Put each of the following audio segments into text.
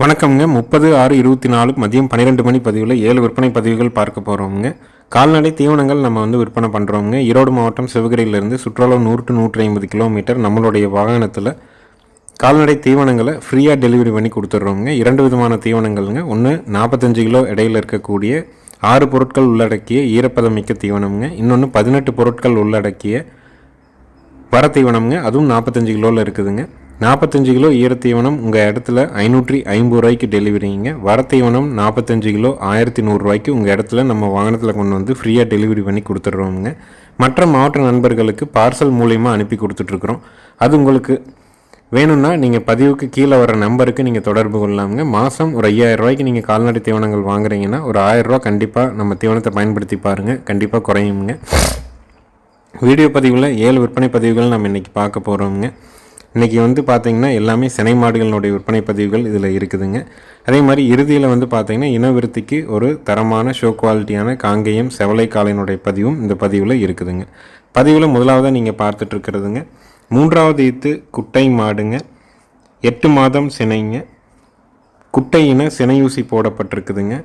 வணக்கம்ங்க. முப்பது ஆறு இருபத்தி நாலு மதியம் பன்னிரெண்டு மணி பதிவில் ஏழு விற்பனை பதிவுகள் பார்க்க போகிறோம்ங்க கால்நடை தீவனங்கள் நம்ம வந்து விற்பனை பண்ணுறோங்க ஈரோடு மாவட்டம் சிவகிரியிலிருந்து சுற்றுலா நூறு டு நூற்றி ஐம்பது கிலோமீட்டர் நம்மளுடைய வாகனத்தில் கால்நடை தீவனங்களை ஃப்ரீயாக டெலிவரி பண்ணி கொடுத்துட்றோங்க இரண்டு விதமான தீவனங்கள்ங்க. ஒன்று நாற்பத்தஞ்சு கிலோ இடையில் இருக்கக்கூடிய ஆறு பொருட்கள் உள்ளடக்கிய ஈரப்பதமிக்க தீவனம்ங்க. இன்னொன்று பதினெட்டு பொருட்கள் உள்ளடக்கிய வர தீவனம்ங்க. அதுவும் நாற்பத்தஞ்சு கிலோவில் இருக்குதுங்க. நாற்பத்தஞ்சு கிலோ ஈரத்தீவனம் உங்கள் இடத்துல ஐநூற்றி ஐம்பது ரூபாய்க்கு டெலிவரிங்க வர தீவனம் நாற்பத்தஞ்சு கிலோ ஆயிரத்தி நூறுரூவாய்க்கு உங்கள் இடத்துல நம்ம வாகனத்தில் கொண்டு வந்து ஃப்ரீயாக டெலிவரி பண்ணி கொடுத்துட்றோமுங்க. மற்ற மாவட்ட நண்பர்களுக்கு பார்சல் மூலயமா அனுப்பி கொடுத்துட்ருக்குறோம் அது உங்களுக்கு வேணும்னா நீங்கள் பதிவுக்கு கீழே வர நம்பருக்கு நீங்கள் தொடர்பு கொள்ளலாமுங்க. மாதம் ஒரு ஐயாயிரம் ரூபாய்க்கு நீங்கள் கால்நடை தீவனங்கள் வாங்குறீங்கன்னா ஒரு ஆயிரரூவா கண்டிப்பாக நம்ம தீவனத்தை பயன்படுத்தி பாருங்கள் கண்டிப்பாக குறையுங்க வீடியோ பதிவில் ஏழு விற்பனை பதிவுகள் நம்ம இன்றைக்கி பார்க்க போகிறோமுங்க இன்றைக்கி வந்து பார்த்திங்கன்னா எல்லாமே சினை மாடுகளினுடைய விற்பனை பதிவுகள் இதில் இருக்குதுங்க. அதே மாதிரி இறுதியில் வந்து பார்த்திங்கன்னா இனவிருத்திக்கு ஒரு தரமான ஷோ குவாலிட்டியான காங்கேயம் செவலை காலையினுடைய பதிவும் இந்த பதிவில் இருக்குதுங்க. பதிவில் முதலாவதாக நீங்கள் பார்த்துட்ருக்கிறதுங்க மூன்றாவது ஈத்து குட்டை மாடுங்க. எட்டு மாதம் சினைங்க. குட்டையின சினையூசி போடப்பட்டிருக்குதுங்க.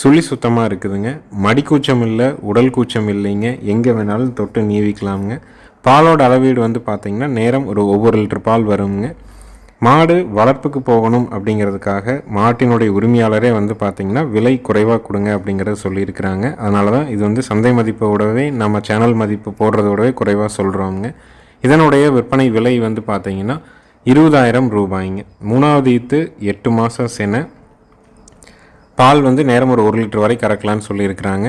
சுழி சுத்தமாக இருக்குதுங்க. மடிக்கூச்சம் இல்லை உடல் கூச்சம் இல்லைங்க. எங்கே வேணாலும் தொட்டு நீவிக்கலாமுங்க. பாலோட அளவீடு வந்து பார்த்திங்கன்னா நேரம் ஒரு ஒவ்வொரு லிட்டர் பால் வருங்க. மாடு வளர்ப்புக்கு போகணும் அப்படிங்கிறதுக்காக மாட்டினுடைய உரிமையாளரே வந்து பார்த்திங்கன்னா விலை குறைவாக கொடுங்க அப்படிங்கிறத சொல்லியிருக்கிறாங்க. அதனால தான் இது வந்து சந்தை மதிப்போடவே நம்ம சேனல் மதிப்பு போடுறதோடவே குறைவாக சொல்கிறோங்க இதனுடைய விற்பனை விலை வந்து பார்த்திங்கன்னா இருபதாயிரம் ரூபாய்ங்க. மூணாவது ஈத்து எட்டு மாதம் சென. பால் வந்து நேரம் ஒரு ஒரு லிட்டர் வரை கறக்கலான்னு சொல்லியிருக்கிறாங்க.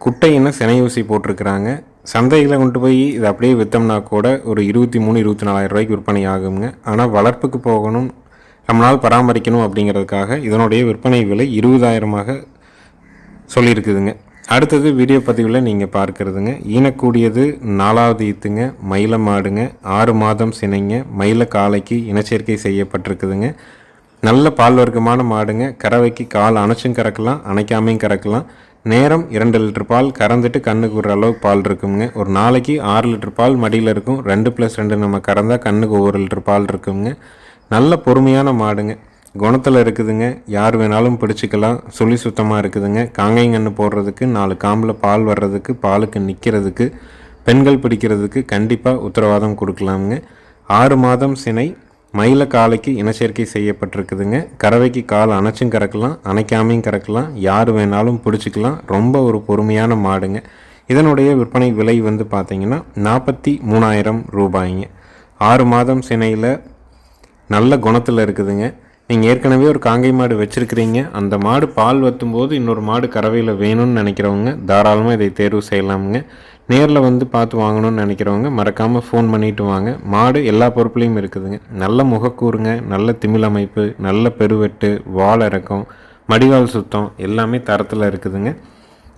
குட்டையின்னு சினை ஊசி போட்டிருக்கிறாங்க. சந்தையில் கொண்டு போய் இது அப்படியே விற்றோம்னா கூட ஒரு இருபத்தி மூணு இருபத்தி நாலாயிரம் ரூபாய்க்கு விற்பனை ஆகுங்க. ஆனால் வளர்ப்புக்கு போகணும் நம்மளால் பராமரிக்கணும் அப்படிங்கிறதுக்காக இதனுடைய விற்பனை விலை இருபதாயிரமாக சொல்லியிருக்குதுங்க. அடுத்தது வீடியோ பதிவில் நீங்கள் பார்க்குறதுங்க. ஈனக்கூடியது நாலாவது ஈத்துங்க மயில மாடுங்க ஆறு மாதம் சினைங்க மயில காலைக்கு இனச்சேர்க்கை செய்யப்பட்டிருக்குதுங்க. நல்ல பால் வர்க்கமான மாடுங்க கறவைக்கு கால் அணைச்சும் கறக்கலாம் அணைக்காமையும் கறக்கலாம். நேரம் இரண்டு லிட்டர் பால் கறந்துட்டு கண்ணுக்கு விடுற அளவுக்கு பால் இருக்குங்க ஒரு நாளைக்கு ஆறு லிட்டர் பால் மடியில் இருக்கும். ரெண்டு ப்ளஸ் ரெண்டு நம்ம கறந்தால் கண்ணுக்கு ஒவ்வொரு லிட்டர் பால் இருக்குங்க நல்ல பொறுமையான மாடுங்க. குணத்தில் இருக்குதுங்க. யார் வேணாலும் பிடிச்சிக்கலாம். சுழி சுத்தமாக இருக்குதுங்க. காங்கைங்கன்று போடுறதுக்கு நாலு காம்பில் பால் வர்றதுக்கு பாலுக்கு நிற்கிறதுக்கு பெண்கள் பிடிக்கிறதுக்கு கண்டிப்பாக உத்தரவாதம் கொடுக்கலாமுங்க. ஆறு மாதம் சினை மயில காலைக்கு இனச்சேர்க்கை செய்யப்பட்டிருக்குதுங்க. கறவைக்கு கால் அணைச்சும் கறக்கலாம் அணைக்காமையும் கறக்கலாம் யார் வேணாலும் பிடிச்சிக்கலாம். ரொம்ப ஒரு பொறுமையான மாடுங்க. இதனுடைய விற்பனை விலை வந்து பார்த்திங்கன்னா நாற்பத்தி மூணாயிரம் ரூபாய்ங்க. ஆறு மாதம் சினையில் நல்ல குணத்தில் இருக்குதுங்க. நீங்கள் ஏற்கனவே ஒரு காங்கை மாடு வச்சுருக்கிறீங்க. அந்த மாடு பால் வத்தும்போது இன்னொரு மாடு கறவையில் வேணும்னு நினைக்கிறவங்க தாராளமாக இதை தேர்வு செய்யலாமுங்க. நேரில் வந்து பார்த்து வாங்கணும்னு நினைக்கிறவங்க மறக்காமல் ஃபோன் பண்ணிவிட்டு வாங்க. மாடு எல்லா பொறுப்புலையும் இருக்குதுங்க. நல்ல முகக்கூறுங்க நல்ல திமிழ் அமைப்பு நல்ல பெருவெட்டு வால் இறக்கம் மடிவால் சுத்தம் எல்லாமே தரத்தில் இருக்குதுங்க.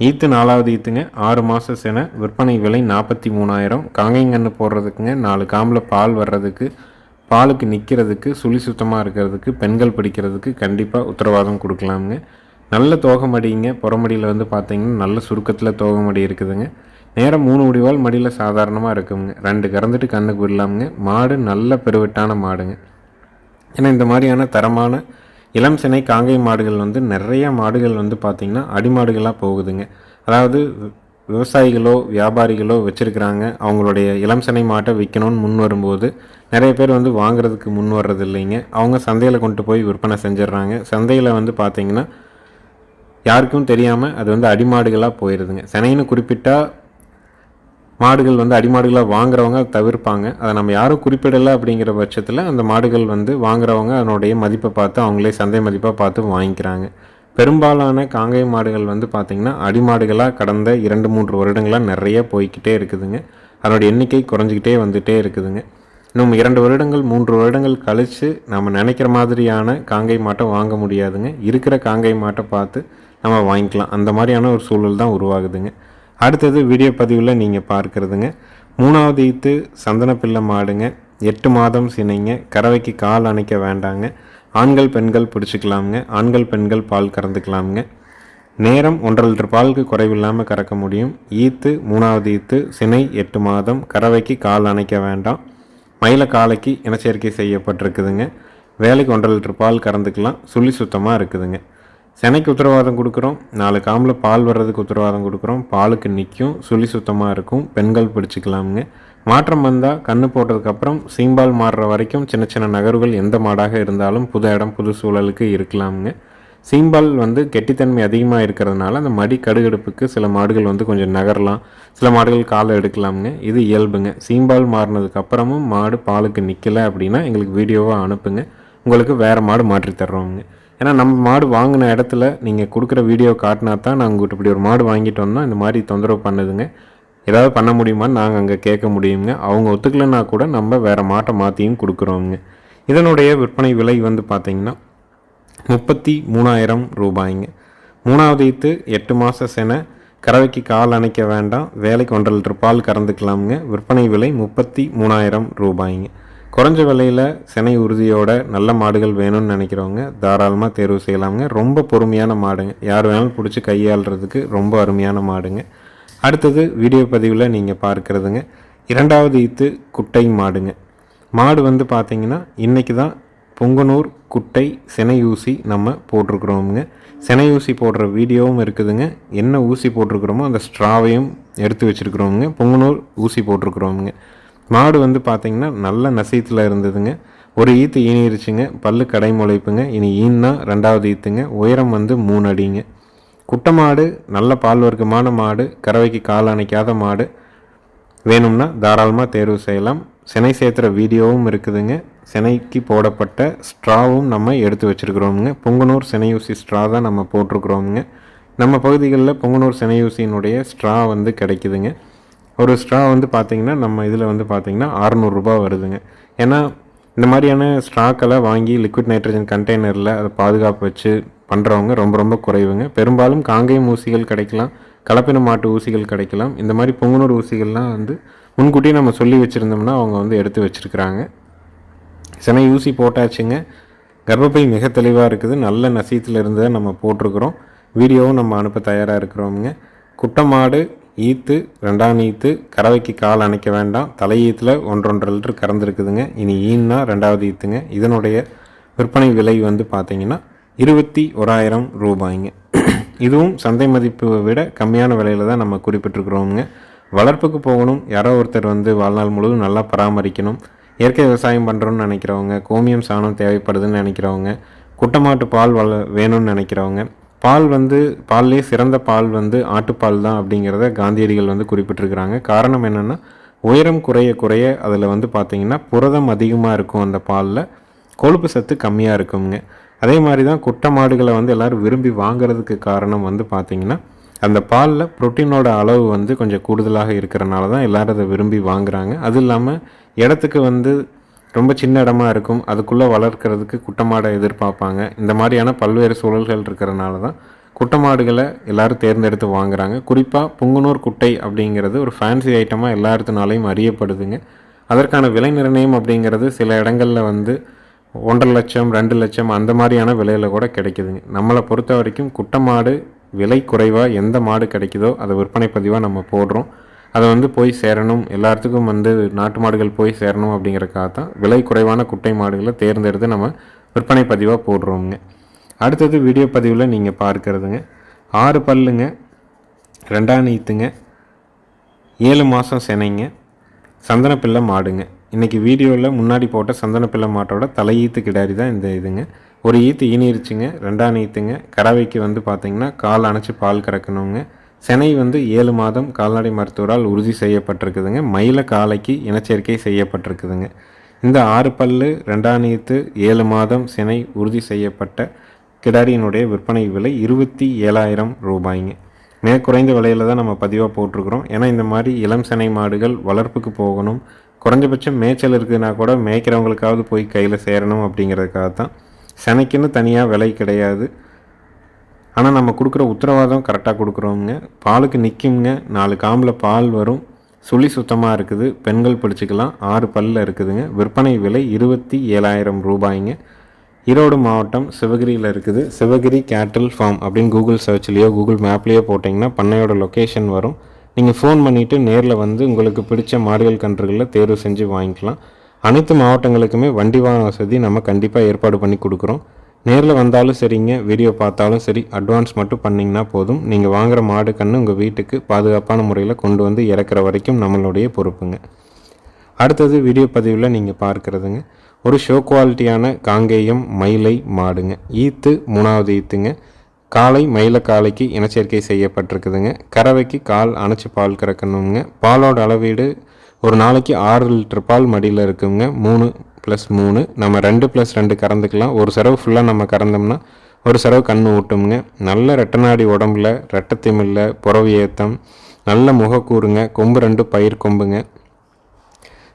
ஈத்து நாலாவது ஈத்துங்க. ஆறு மாத சென விற்பனை விலை நாற்பத்தி மூணாயிரம். காங்கைங்கன்று போடுறதுக்குங்க. நாலு காம்பில் பால் வர்றதுக்கு பாலுக்கு நிற்கிறதுக்கு சுழி சுத்தமாக இருக்கிறதுக்கு பெண்கள் பிடிக்கிறதுக்கு கண்டிப்பாக உத்தரவாதம் கொடுக்கலாமுங்க. நல்ல தோகமடிங்க புறமடியில் வந்து பார்த்தீங்கன்னா நல்ல சுருக்கத்தில் தோகமடி இருக்குதுங்க. நேரம் மூணு முடிவால் மடியில் சாதாரணமாக இருக்குங்க. ரெண்டு கறந்துட்டு கண்ணுக்கு விடலாமுங்க. மாடு நல்ல பெருவெட்டான மாடுங்க. ஏன்னா இந்த மாதிரியான தரமான இளம் சினை காங்கை மாடுகள் வந்து நிறைய மாடுகள் வந்து பார்த்திங்கன்னா அடிமாடுகளாக போகுதுங்க. அதாவது விவசாயிகளோ வியாபாரிகளோ வச்சுருக்கிறாங்க. அவங்களுடைய இளம் சினை மாட்டை விற்கணும்னு முன் வரும்போது நிறைய பேர் வந்து வாங்குறதுக்கு முன் வர்றது இல்லைங்க அவங்க சந்தையில் கொண்டு போய் விற்பனை செஞ்சிடுறாங்க சந்தையில் வந்து பார்த்திங்கன்னா யாருக்கும் தெரியாமல் அது வந்து அடிமாடுகளாக போயிடுதுங்க சினைன்னு குறிப்பிட்டா மாடுகள் வந்து அடிமாடுகளாக வாங்குறவங்க தவிர்ப்பாங்க. அதை நம்ம யாரும் குறிப்பிடலை அப்படிங்கிற பட்சத்தில் அந்த மாடுகள் வந்து வாங்குறவங்க அதனுடைய மதிப்பை பார்த்து அவங்களே சந்தை மதிப்பாக பார்த்து வாங்கிக்கிறாங்க. பெரும்பாலான காங்கை மாடுகள் வந்து பார்த்திங்கன்னா அடிமாடுகளாக கடந்த இரண்டு மூன்று வருடங்களாக நிறைய போய்கிட்டே இருக்குதுங்க. அதனுடைய எண்ணிக்கை குறைஞ்சிக்கிட்டே வந்துகிட்டே இருக்குதுங்க. இன்னும் இரண்டு வருடங்கள் மூன்று வருடங்கள் கழித்து நம்ம நினைக்கிற மாதிரியான காங்கை மாட்டை வாங்க முடியாதுங்க. இருக்கிற காங்கை மாட்டை பார்த்து நம்ம வாங்கிக்கலாம். அந்த மாதிரியான ஒரு சூழல் தான் உருவாகுதுங்க. அடுத்தது வீடியோ பதிவில் நீங்கள் பார்க்குறதுங்க. மூணாவது ஈத்து சந்தனப்பிள்ளை மாடுங்க. எட்டு மாதம் சினைங்க. கறவைக்கு கால் அணைக்க வேண்டாங்க. ஆண்கள் பெண்கள் பிடிச்சிக்கலாமுங்க. ஆண்கள் பெண்கள் பால் கறந்துக்கலாமுங்க. நேரம் ஒன்றரை லிட்டர் பாலுக்கு குறைவில்லாமல் கறக்க முடியும். ஈத்து மூணாவது ஈத்து சினை எட்டு மாதம். கறவைக்கு கால் அணைக்க வேண்டாம். மயில காலைக்கு இனச்சேர்க்கை செய்யப்பட்டிருக்குதுங்க. வேலைக்கு ஒன்றரை லிட்டர் பால் கறந்துக்கலாம். சுழி சுத்தமாக இருக்குதுங்க. செனைக்கு உத்தரவாதம் கொடுக்குறோம். நாலு காம்பில் பால் வர்றதுக்கு உத்தரவாதம் கொடுக்குறோம். பாலுக்கு நிற்கும் சுழி சுத்தமாக இருக்கும். பெண்கள் பிடிச்சிக்கலாமுங்க. மாற்றம் வந்தால் கன்று போட்டதுக்கப்புறம் சீம்பால் மாறுற வரைக்கும் சின்ன சின்ன நகர்வுகள் எந்த மாடாக இருந்தாலும் புது இடம் புது சூழலுக்கு இருக்கலாமுங்க. சீம்பால் வந்து கெட்டித்தன்மை அதிகமாக இருக்கிறதுனால அந்த மடி கடுகடுப்புக்கு சில மாடுகள் வந்து கொஞ்சம் நகரலாம். சில மாடுகள் காலை எடுக்கலாமுங்க. இது இயல்புங்க. சீம்பால் மாறினதுக்கு அப்புறமும் மாடு பாலுக்கு நிற்கலை அப்படின்னா எங்களுக்கு வீடியோவாக அனுப்புங்க. உங்களுக்கு வேறு மாடு மாற்றி தர்றோங்க ஏன்னா நம்ம மாடு வாங்கின இடத்துல நீங்கள் கொடுக்குற வீடியோ காட்டினா தான் நாங்கள் உங்கள்கிட்ட இப்படி ஒரு மாடு வாங்கிட்டு வந்தோம். இந்த மாதிரி தொந்தரவு பண்ணுதுங்க. ஏதாவது பண்ண முடியுமான்னு நாங்கள் அங்கே கேட்க முடியுங்க. அவங்க ஒத்துக்கலைன்னா கூட நம்ம வேறு மாட்டை மாற்றியும் கொடுக்குறோங்க. இதனுடைய விற்பனை விலை வந்து பார்த்திங்கன்னா முப்பத்தி மூணாயிரம் ரூபாய்ங்க. மூணாவது ஈத்து எட்டு மாத செனை கறவைக்கு கால் அணைக்க வேண்டாம். வேலைக்கு ஒன்றரை லிட்டர் பால் கறந்துக்கலாமுங்க. விற்பனை விலை முப்பத்தி மூணாயிரம் ரூபாய்ங்க. குறைஞ்ச விலையில் சினை உறுதியோட நல்ல மாடுகள் வேணும்னு நினைக்கிறவங்க தாராளமாக தேர்வு செய்யலாமுங்க. ரொம்ப பொறுமையான மாடுங்க. யார் வேணாலும் பிடிச்சி கையாளுறதுக்கு ரொம்ப அருமையான மாடுங்க. அடுத்தது வீடியோ பதிவில் நீங்கள் பார்க்குறதுங்க. இரண்டாவது ஈத்து குட்டை மாடுங்க. மாடு வந்து பார்த்தீங்கன்னா இன்றைக்கி தான் பொங்கனூர் குட்டை சினை ஊசி நம்ம போட்டிருக்கிறோமுங்க. சினை ஊசி போடுற வீடியோவும் இருக்குதுங்க. என்ன ஊசி போட்டிருக்கிறோமோ அந்த ஸ்ட்ராவையும் எடுத்து வச்சுருக்குறோமுங்க. பொங்கனூர் ஊசி போட்டிருக்கிறோமுங்க. மாடு வந்து பார்த்திங்கன்னா நல்ல நசீத்தில் இருந்ததுங்க. ஒரு ஈத்து ஈனிருச்சுங்க. பல்லு கடை முளைப்புங்க. இனி ஈன்னா ரெண்டாவது ஈத்துங்க. உயரம் வந்து மூணு அடிங்க. குட்டை மாடு நல்ல பால் வர்க்கமான மாடு கறவைக்கு கால் அணைக்காத மாடு. வேணும்னா தாராளமாக தேர்வு செய்யலாம். சினை சேர்த்துற வீடியோவும் இருக்குதுங்க. சினைக்கு போடப்பட்ட ஸ்ட்ராவும் நம்ம எடுத்து வச்சுருக்குறோமுங்க. பொங்கனூர் சினையூசி ஸ்ட்ரா தான் நம்ம போட்டிருக்குறோமுங்க. நம்ம பகுதிகளில் பொங்கனூர் சினையூசியினுடைய ஸ்ட்ரா வந்து கிடைக்குதுங்க. ஒரு ஸ்ட்ரா வந்து பார்த்திங்கன்னா நம்ம இதில் வந்து பார்த்திங்கன்னா அறநூறுரூபா வருதுங்க. ஏன்னா இந்த மாதிரியான ஸ்ட்ராக்கெல்லாம் வாங்கி லிக்விட் நைட்ரஜன் கண்டெய்னரில் அதை பாதுகாப்பு வச்சு பண்ணுறவங்க ரொம்ப ரொம்ப குறைவுங்க. பெரும்பாலும் காங்கேயம் ஊசிகள் கிடைக்கலாம் கலப்பின மாட்டு ஊசிகள் கிடைக்கலாம். இந்த மாதிரி பொங்குனூர் ஊசிகள்லாம் வந்து முன்கூட்டியே நம்ம சொல்லி வச்சுருந்தோம்னா அவங்க வந்து எடுத்து வச்சுருக்குறாங்க. சென்னை ஊசி போட்டாச்சுங்க. கர்ப்பப்பை மிக தெளிவாக இருக்குது. நல்ல நசீத்துலருந்து தான் நம்ம போட்டிருக்கிறோம். வீடியோவும் நம்ம அனுப்ப தயாராக இருக்கிறோமுங்க. குட்டை மாடு ஈத்து ரெண்டாம் ஈத்து கறவைக்கு கால் அணைக்க வேண்டாம். தலையீத்தில் ஒன்றொன்றரை லிட்டர் கறந்துருக்குதுங்க இனி ஈன்னா ரெண்டாவது ஈத்துங்க. இதனுடைய விற்பனை விலை வந்து பார்த்தீங்கன்னா இருபத்தி ஓராயிரம் ரூபாய்ங்க. இதுவும் சந்தை மதிப்பை விட கம்மியான விலையில் தான் நம்ம குறிப்பிட்டிருக்கிறோமுங்க. வளர்ப்புக்கு போகணும். யாரோ ஒருத்தர் வந்து வாழ்நாள் முழுவதும் நல்லா பராமரிக்கணும். இயற்கை விவசாயம் பண்ணுறோன்னு நினைக்கிறவங்க கோமியம் சாணம் தேவைப்படுதுன்னு நினைக்கிறவங்க குட்டமாட்டு பால் வள வேணும்னு நினைக்கிறவங்க பால் வந்து பால்லே சிறந்த பால் வந்து ஆட்டுப்பால் தான் அப்படிங்கிறத காந்தியடிகள் வந்து குறிப்பிட்டிருக்கிறாங்க. காரணம் என்னென்னா உயரம் குறைய குறைய அதில் வந்து பார்த்திங்கன்னா புரதம் அதிகமாக இருக்கும் அந்த பாலில் கொழுப்பு சத்து கம்மியாக இருக்குங்க அதே மாதிரி தான் குட்டை மாடுகளை வந்து எல்லோரும் விரும்பி வாங்குறதுக்கு காரணம் வந்து பார்த்திங்கன்னா அந்த பாலில் ப்ரோட்டீனோட அளவு வந்து கொஞ்சம் கூடுதலாக இருக்கிறனால தான் எல்லோரும் அதை விரும்பி வாங்குறாங்க. அது இல்லாமல் இடத்துக்கு வந்து ரொம்ப சின்ன இடமா இருக்கும். அதுக்குள்ளே வளர்க்குறதுக்கு குட்டமாடை எதிர்பார்ப்பாங்க. இந்த மாதிரியான பல்வேறு சூழல்கள் இருக்கிறனால தான் குட்டமாடுகளை எல்லோரும் தேர்ந்தெடுத்து வாங்குறாங்க. குறிப்பாக புங்குனூர் குட்டை அப்படிங்கிறது ஒரு ஃபேன்சி ஐட்டமாக எல்லாத்துனாலையும் அறியப்படுதுங்க. அதற்கான விலை நிர்ணயம் அப்படிங்கிறது சில இடங்களில் வந்து ஒன்றரை லட்சம் ரெண்டு லட்சம் அந்த மாதிரியான விலையில் கூட கிடைக்குதுங்க. நம்மளை பொறுத்த வரைக்கும் குட்டை மாடு விலை குறைவாக எந்த மாடு கிடைக்குதோ அதை விற்பனை பதிவாக நம்ம போடுறோம். அதை வந்து போய் சேரணும். எல்லாத்துக்கும் வந்து நாட்டு மாடுகள் போய் சேரணும் அப்படிங்கிறக்காக தான் விலை குறைவான குட்டை மாடுகளை தேர்ந்தெடுத்து நம்ம விற்பனை பதிவாக போடுறோங்க அடுத்தது வீடியோ பதிவில் நீங்கள் பார்க்கறதுங்க. ஆறு பல்லுங்க ரெண்டாம் நீத்துங்க ஏழு மாதம் செனைங்க சந்தனப்பிள்ளை மாடுங்க. இன்றைக்கி வீடியோவில் முன்னாடி போட்ட சந்தனப்பிள்ளை மாட்டோட தலையீத்து கிடாரி தான் இந்த இதுங்க. ஒரு ஈத்து ஈனிருச்சுங்க ரெண்டாம் ஈத்துங்க கறவைக்கு வந்து பார்த்திங்கன்னா கால் அணைச்சி பால் கறக்கணுங்க. செனை வந்து ஏழு மாதம் கால்நடை மருத்துவரால் உறுதி செய்யப்பட்டிருக்குதுங்க. மயில காலைக்கு இனச்சேர்க்கை செய்யப்பட்டிருக்குதுங்க. இந்த ஆறு பல்லு ரெண்டாயிரத்து ஏழு மாதம் சினை உறுதி செய்யப்பட்ட கிடாரியினுடைய விற்பனை விலை இருபத்தி ஏழாயிரம் ரூபாய்ங்க. மிக குறைந்த விலையில் தான் நம்ம பதிவாக போட்டிருக்கிறோம். ஏன்னா இந்த மாதிரி இளம் செனை மாடுகள் வளர்ப்புக்கு போகணும். குறைஞ்சபட்சம் மேய்ச்சல் இருக்குதுன்னா கூட மேய்க்கிறவங்களுக்காவது போய் கையில் சேரணும் அப்படிங்கிறதுக்காக தான் செனைக்குன்னு தனியாக விலை கிடையாது. ஆனால் நம்ம கொடுக்குற உத்தரவாதம் கரெக்டாக கொடுக்குறோங்க பாலுக்கு நிற்குங்க நாலு காம்பில் பால் வரும். சுழி சுத்தமாக இருக்குது. பெண்கள் பிடிச்சிக்கலாம். ஆறு பல்லில் இருக்குதுங்க. விற்பனை விலை இருபத்தி ஏழாயிரம் ரூபாய்ங்க. ஈரோடு மாவட்டம் சிவகிரியில் இருக்குது. சிவகிரி கேட்டில் ஃபார்ம் அப்படின்னு கூகுள் சர்ச்லேயோ கூகுள் மேப்லேயோ போட்டிங்கன்னா பண்ணையோட லொக்கேஷன் வரும். நீங்கள் ஃபோன் பண்ணிவிட்டு நேரில் வந்து உங்களுக்கு பிடிச்ச மாடுகள் கன்றுகளில் தேர்வு செஞ்சு வாங்கிக்கலாம். அனைத்து மாவட்டங்களுக்குமே வண்டி வாகன வசதி நம்ம கண்டிப்பாக ஏற்பாடு பண்ணி கொடுக்குறோம். நேரில் வந்தாலும் சரிங்க வீடியோ பார்த்தாலும் சரி அட்வான்ஸ் மட்டும் பண்ணிங்கன்னா போதும். நீங்கள் வாங்குகிற மாடு கன்று உங்கள் வீட்டுக்கு பாதுகாப்பான முறையில் கொண்டு வந்து இறக்குற வரைக்கும் நம்மளுடைய பொறுப்புங்க. அடுத்தது வீடியோ பதிவில் நீங்கள் பார்க்குறதுங்க. ஒரு ஷோ குவாலிட்டியான காங்கேயம் மயிலை மாடுங்க. ஈத்து மூணாவது ஈத்துங்க. காலை மயில காலைக்கு இனச்சேர்க்கை செய்யப்பட்டிருக்குதுங்க. கறவைக்கு கால் அணைச்சி பால் கறக்கணுங்க. பாலோட அளவீடு ஒரு நாளைக்கு ஆறு லிட்டர் பால் மடியில் இருக்குங்க. மூணு ப்ளஸ் மூணு. நம்ம ரெண்டு ப்ளஸ் ரெண்டு கறந்துக்கலாம். ஒரு செலவு ஃபுல்லாக நம்ம கறந்தோம்னா ஒரு செலவு கண் ஊட்டுங்க நல்ல ரெட்டநாடி உடம்புல ரெட்டத்திமில்ல புறவு ஏத்தம். நல்ல முகக்கூறுங்க. கொம்பு ரெண்டு பயிர் கொம்புங்க.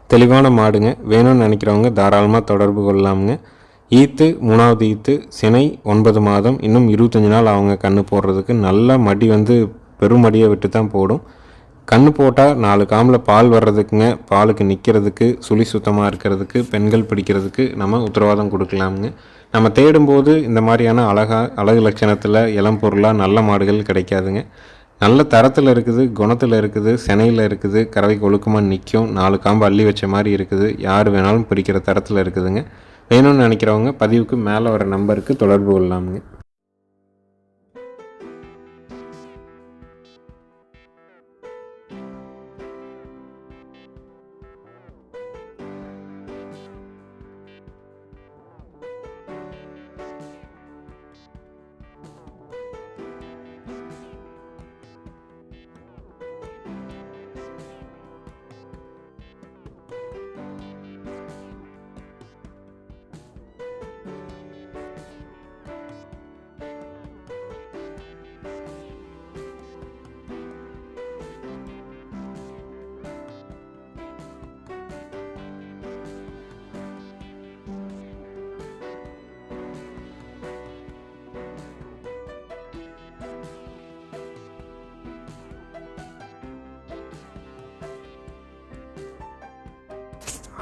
தெளிவான மாடுங்க. வேணும்னு நினைக்கிறவங்க தாராளமாக தொடர்பு கொள்ளலாமுங்க. ஈத்து மூணாவது ஈத்து சினை ஒன்பது மாதம் இன்னும் இருபத்தஞ்சி நாள் அவங்க கன்று போடுறதுக்கு. நல்ல மடி வந்து பெருமடியை விட்டு தான் போடும். கண் போட்டால் நாலு காமில் பால் வர்றதுக்குங்க பாலுக்கு நிற்கிறதுக்கு சுழி சுத்தமாக இருக்கிறதுக்கு பெண்கள் பிடிக்கிறதுக்கு நம்ம உத்தரவாதம் கொடுக்கலாமுங்க. நம்ம தேடும்போது இந்த மாதிரியான அழகா அழகு லட்சணத்தில் இளம் பொருளாக நல்ல மாடுகள் கிடைக்காதுங்க. நல்ல தரத்தில் இருக்குது குணத்தில் இருக்குது செனையில் இருக்குது கறவைக்கு ஒழுக்கமாக நிற்கும் நாலு காம்பு அள்ளி வச்ச மாதிரி இருக்குது யார் வேணாலும் பிடிக்கிற தரத்தில் இருக்குதுங்க. வேணும்னு நினைக்கிறவங்க பதிவுக்கு மேலே வர நம்பருக்கு தொடர்பு கொள்ளலாமுங்க.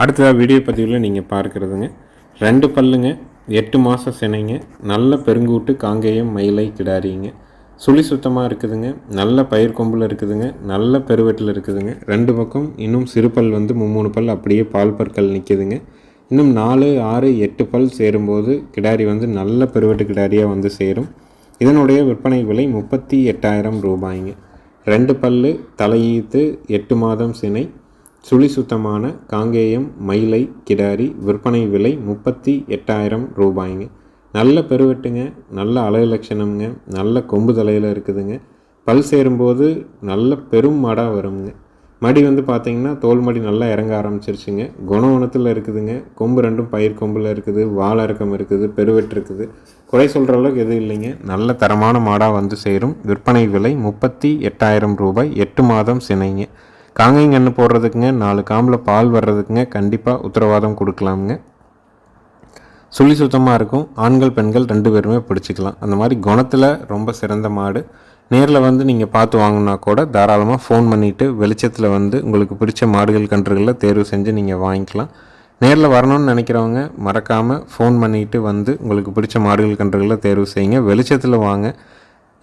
அடுத்ததாக வீடியோ பதிவில் நீங்கள் பார்க்குறதுங்க. ரெண்டு பல்லுங்க எட்டு மாதம் சினைங்க நல்ல பெருங்கூட்டு காங்கேயம் மயிலை கிடாரிங்க. சுழி சுத்தமாக இருக்குதுங்க நல்ல பயிர் கொம்பில் இருக்குதுங்க நல்ல பெருவெட்டில் இருக்குதுங்க. ரெண்டு பக்கம் இன்னும் சிறு பல் வந்து மும்மூணு பல் அப்படியே பால் பற்கள் நிற்கிதுங்க இன்னும் நாலு ஆறு எட்டு பல் சேரும்போது கிடாரி வந்து நல்ல பெருவெட்டு கிடாரியாக வந்து சேரும். இதனுடைய விற்பனை விலை முப்பத்தி எட்டாயிரம் ரூபாய்ங்க. ரெண்டு பல்லு தலையீத்து எட்டு மாதம் சினை சுழி சுத்தமான காங்கேயம் மயிலை கிடாரி விற்பனை விலை முப்பத்தி எட்டாயிரம் ரூபாய்ங்க. நல்ல பெருவெட்டுங்க நல்ல அழகு லட்சணம்ங்க நல்ல கொம்பு தலையில் இருக்குதுங்க. பல் சேரும்போது நல்ல பெரும் மடாக வருங்க. மடி வந்து பார்த்திங்கன்னா தோல் மடி நல்லா இறங்க ஆரம்பிச்சிருச்சுங்க. குணவனத்தில் இருக்குதுங்க. கொம்பு ரெண்டும் பயிர் கொம்பில் இருக்குது வாழை இறக்கம் இருக்குது பெருவெட்டு இருக்குது. குறை சொல்கிற அளவுக்கு எதுவும் இல்லைங்க. நல்ல தரமான மாடாக வந்து சேரும். விற்பனை விலை முப்பத்தி எட்டாயிரம் ரூபாய் எட்டு மாதம் சினைங்க. காங்கைங்கன்று போடுறதுக்குங்க நாலு காம்பில் பால் வர்றதுக்குங்க கண்டிப்பாக உத்தரவாதம் கொடுக்கலாமுங்க. சுழி சுத்தமாக இருக்கும். ஆண்கள் பெண்கள் ரெண்டு பேருமே பிடிச்சிக்கலாம். அந்த மாதிரி குணத்தில் ரொம்ப சிறந்த மாடு. நேரில் வந்து நீங்கள் பார்த்து வாங்கினா கூட தாராளமாக ஃபோன் பண்ணிவிட்டு வெளிச்சத்தில் வந்து உங்களுக்கு பிடிச்ச மாடுகள் கன்றுகளில் தேர்வு செஞ்சு நீங்கள் வாங்கிக்கலாம். நேரில் வரணும்னு நினைக்கிறவங்க மறக்காமல் ஃபோன் பண்ணிவிட்டு வந்து உங்களுக்கு பிடிச்ச மாடுகள் கன்றுகளில் தேர்வு செய்யுங்க. வெளிச்சத்தில் வாங்க.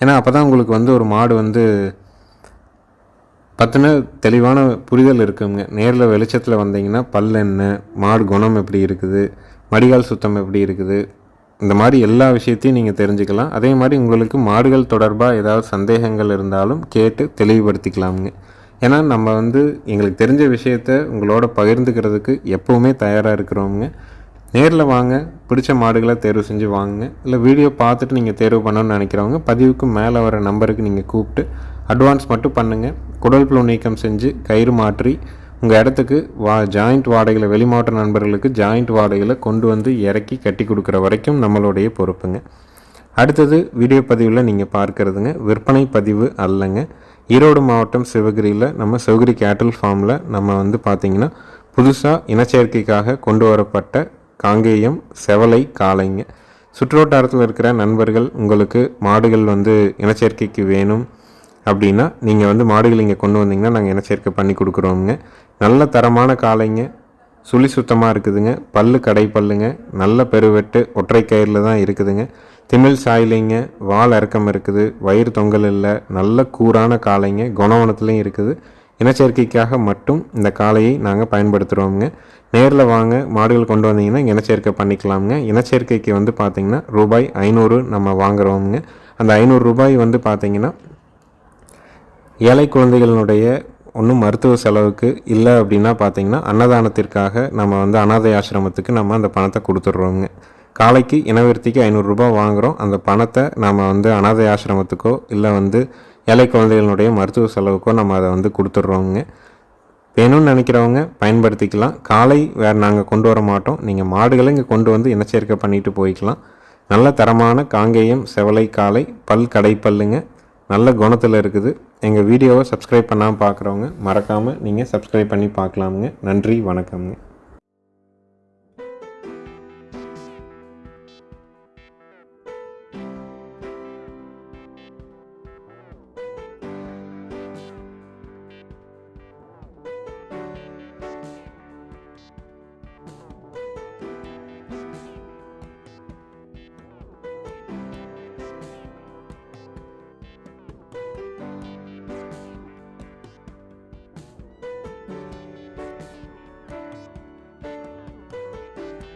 ஏன்னா அப்போ தான் உங்களுக்கு வந்து ஒரு மாடு வந்து பற்றின தெளிவான புரிதல் இருக்குங்க. நேரில் வெளிச்சத்தில் வந்தீங்கன்னா பல் என்ன மாடு குணம் எப்படி இருக்குது மடிகால் சுத்தம் எப்படி இருக்குது இந்த மாதிரி எல்லா விஷயத்தையும் நீங்கள் தெரிஞ்சுக்கலாம். அதே மாதிரி உங்களுக்கு மாடுகள் தொடர்பாக ஏதாவது சந்தேகங்கள் இருந்தாலும் கேட்டு தெளிவுபடுத்திக்கலாமுங்க. ஏன்னா நம்ம வந்து எங்களுக்கு தெரிஞ்ச விஷயத்த உங்களோட பகிர்ந்துக்கிறதுக்கு எப்போவுமே தயாராக இருக்கிறோமுங்க. நேரில் வாங்க பிடிச்ச மாடுகளை தேர்வு செஞ்சு வாங்குங்க. இல்லை வீடியோ பார்த்துட்டு நீங்கள் தேர்வு பண்ணணும்னு நினைக்கிறவங்க பதிவுக்கு மேலே வர நம்பருக்கு நீங்கள் கூப்பிட்டு அட்வான்ஸ் மட்டும் பண்ணுங்கள் குடல் புழு நீக்கம் செஞ்சு கயிறு மாற்றி உங்கள் இடத்துக்கு வா ஜாயிண்ட் வாடகையில் வெளி மாவட்ட நண்பர்களுக்கு ஜாயிண்ட் வாடகையில் கொண்டு வந்து இறக்கி கட்டி கொடுக்குற வரைக்கும் நம்மளுடைய பொறுப்புங்க. அடுத்தது வீடியோ பதிவில் நீங்கள் பார்க்குறதுங்க. விற்பனை பதிவு அல்லங்க. ஈரோடு மாவட்டம் சிவகிரியில் நம்ம சிவகிரி கேட்டல் ஃபார்மில் நம்ம வந்து பார்த்திங்கன்னா புதுசாக இனச்சேர்க்கைக்காக கொண்டு வரப்பட்ட காங்கேயம் செவலை காளைங்க. சுற்றுவட்டாரத்தில் இருக்கிற நண்பர்கள் உங்களுக்கு மாடுகள் வந்து இனச்சேர்க்கைக்கு வேணும். அப்படின்னா நீங்கள் வந்து மாடுகள் இங்கே கொண்டு வந்தீங்கன்னா நாங்கள் இனச்சேர்க்கை பண்ணி கொடுக்குறோங்க நல்ல தரமான காளைங்க சுழி சுத்தமாக இருக்குதுங்க. பல்லு கடை பல்லுங்க நல்ல பெருவெட்டு ஒற்றை கயிறில் தான் இருக்குதுங்க. திமிழ் சாயிலைங்க வால் இறக்கம் இருக்குது வயிறு தொங்கல் இல்லை நல்ல கூரான காளைங்க குணவனத்துலேயும் இருக்குது. இனச்சேர்க்கைக்காக மட்டும் இந்த காளையை நாங்கள் பயன்படுத்துகிறோமுங்க நேரில் வாங்க மாடுகள் கொண்டு வந்தீங்கன்னா இனச்சேர்க்கை பண்ணிக்கலாமுங்க. இனச்சேர்க்கைக்கு வந்து பார்த்திங்கன்னா ரூபாய் ஐநூறு நம்ம வாங்குறோமுங்க. அந்த ஐநூறு ரூபாய் வந்து பார்த்திங்கன்னா ஏழை குழந்தைகளினுடைய ஒன்றும் மருத்துவ செலவுக்கு இல்லை அப்படின்னா பார்த்தீங்கன்னா அன்னதானத்திற்காக நம்ம வந்து அனாதை ஆசிரமத்துக்கு நம்ம அந்த பணத்தை கொடுத்துட்றோங்க. காலைக்கு இனவிருத்திக்கு ஐநூறுரூபா வாங்குகிறோம் அந்த பணத்தை நம்ம வந்து அனாதை ஆசிரமத்துக்கோ இல்லை வந்து ஏழை குழந்தைகளுடைய மருத்துவ செலவுக்கோ நம்ம அதை வந்து கொடுத்துட்றோங்க. வேணும்னு நினைக்கிறவங்க பயன்படுத்திக்கலாம். காலை வேறு நாங்கள் கொண்டு வர மாட்டோம். நீங்கள் மாடுகளை இங்கே கொண்டு வந்து இனச்சேர்க்கை பண்ணிட்டு போய்க்கலாம். நல்ல தரமான காங்கேயம் செவலை காலை பல் கடைப்பல்லுங்க. நல்ல குணத்தில் இருக்குது. எங்கள் வீடியோவை சப்ஸ்கிரைப் பண்ணாமல் பார்க்குறவங்க மறக்காமல் நீங்கள் சப்ஸ்கிரைப் பண்ணி பார்க்கலாமுங்க நன்றி வணக்கம்ங்க.